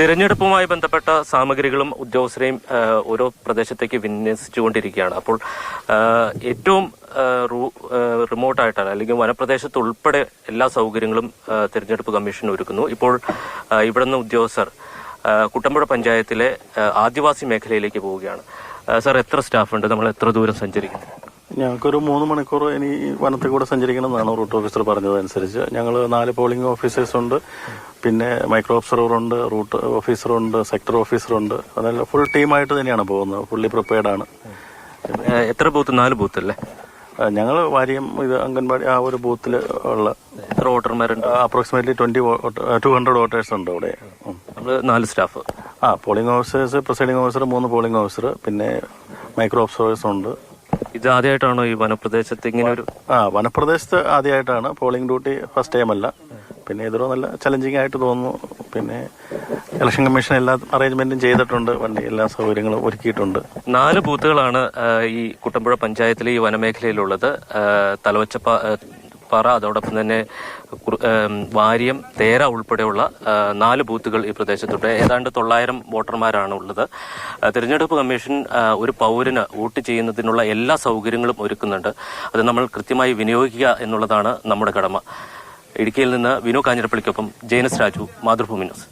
തിരഞ്ഞെടുപ്പുമായി ബന്ധപ്പെട്ട സാമഗ്രികളും ഉദ്യോഗസ്ഥരെയും ഓരോ പ്രദേശത്തേക്ക് വിന്യസിച്ചുകൊണ്ടിരിക്കുകയാണ്. അപ്പോൾ ഏറ്റവും റിമോട്ടായിട്ടാണ് അല്ലെങ്കിൽ വനപ്രദേശത്ത് ഉൾപ്പെടെ എല്ലാ സൗകര്യങ്ങളും തിരഞ്ഞെടുപ്പ് കമ്മീഷൻ ഒരുക്കുന്നു. ഇപ്പോൾ ഇവിടുന്ന് ഉദ്യോഗസ്ഥർ കുട്ടമ്പുഴ പഞ്ചായത്തിലെ ആദിവാസി മേഖലയിലേക്ക് പോവുകയാണ്. സാർ എത്ര സ്റ്റാഫ് ഉണ്ട് നമ്മൾ എത്ര ദൂരം സഞ്ചരിക്കുന്നു? ഞങ്ങൾക്കൊരു മൂന്ന് മണിക്കൂർ ഇനി വനത്തിൽ കൂടെ സഞ്ചരിക്കണം എന്നാണ് റൂട്ട് ഓഫീസർ പറഞ്ഞതനുസരിച്ച്. ഞങ്ങൾ നാല് പോളിംഗ് ഓഫീസേഴ്സ് ഉണ്ട്. പിന്നെ മൈക്രോ ഒബ്സർവർ ഉണ്ട് റൂട്ട് ഓഫീസർ ഉണ്ട് സെക്ടർ ഓഫീസർ ഉണ്ട്. അതെല്ലാം ഫുൾ ടീമായിട്ട് തന്നെയാണ് പോകുന്നത്. ഫുള്ളി പ്രിപ്പയർഡ് ആണ്. എത്ര ബൂത്ത്? നാല് ബൂത്ത് അല്ലേ? ഞങ്ങൾ വാര്യം ഇത് അംഗൻവാടി ആ ഒരു ബൂത്തിൽ ഉള്ള എത്ര വോട്ടർമാരുണ്ട്? Approximately twenty two hundred voters ഉണ്ട് ഇവിടെ നമ്മൾ നാല് സ്റ്റാഫ് ആ പോളിംഗ് ഓഫീസേഴ്സ് പ്രിസൈഡിംഗ് ഓഫീസർ മൂന്ന് പോളിംഗ് ഓഫീസർ പിന്നെ മൈക്രോ ഒബ്സർവേഴ്സ് ഉണ്ട്. ഇത് ആദ്യമായിട്ടാണോ ഈ വനപ്രദേശത്ത് ഇങ്ങനെ ഒരു ആ വനപ്രദേശത്ത് ആദ്യമായിട്ടാണ് പോളിംഗ് ഡ്യൂട്ടി ഫസ്റ്റ് ടൈം അല്ല പിന്നെ ഇതൊരു നല്ല ചലഞ്ചിങ് ആയിട്ട് തോന്നുന്നു. പിന്നെ ഇലക്ഷൻ കമ്മീഷൻ എല്ലാ അറേഞ്ച്മെന്റും ചെയ്തിട്ടുണ്ട്. വണ്ടി എല്ലാ സൗകര്യങ്ങളും ഒരുക്കിയിട്ടുണ്ട്. നാല് ബൂത്തുകളാണ് ഈ കുട്ടമ്പുഴ പഞ്ചായത്തിലെ ഈ വനമേഖലയിലുള്ളത്. തലവച്ചപ്പ പാറ അതോടൊപ്പം തന്നെ വാര്യം തേര ഉൾപ്പെടെയുള്ള നാല് ബൂത്തുകൾ ഈ പ്രദേശത്തുണ്ട്. ഏതാണ്ട് തൊള്ളായിരം വോട്ടർമാരാണ് ഉള്ളത്. തിരഞ്ഞെടുപ്പ് കമ്മീഷൻ ഒരു പൗരന് വോട്ട് ചെയ്യുന്നതിനുള്ള എല്ലാ സൗകര്യങ്ങളും ഒരുക്കുന്നുണ്ട്. അത് നമ്മൾ കൃത്യമായി വിനിയോഗിക്കുക എന്നുള്ളതാണ് നമ്മുടെ കടമ. ഇടുക്കിയിൽ നിന്ന് വിനു കാഞ്ഞിരപ്പള്ളിക്കൊപ്പം ജെയിനസ് രാജു മാതൃഭൂമി ന്യൂസ്.